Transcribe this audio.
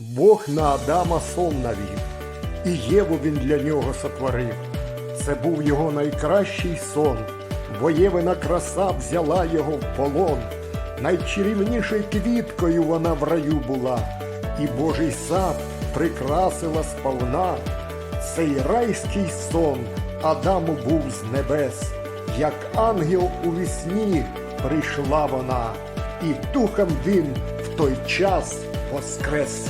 Бог на Адама сон навів, і Єву він для нього сотворив. Це був його найкращий сон, бо Євина краса взяла його в полон. Найчарівнішою квіткою вона в раю була, і Божий сад прикрасила сповна. Цей райський сон Адаму був з небес, як ангел у вісні прийшла вона, і духом він в той час воскрес.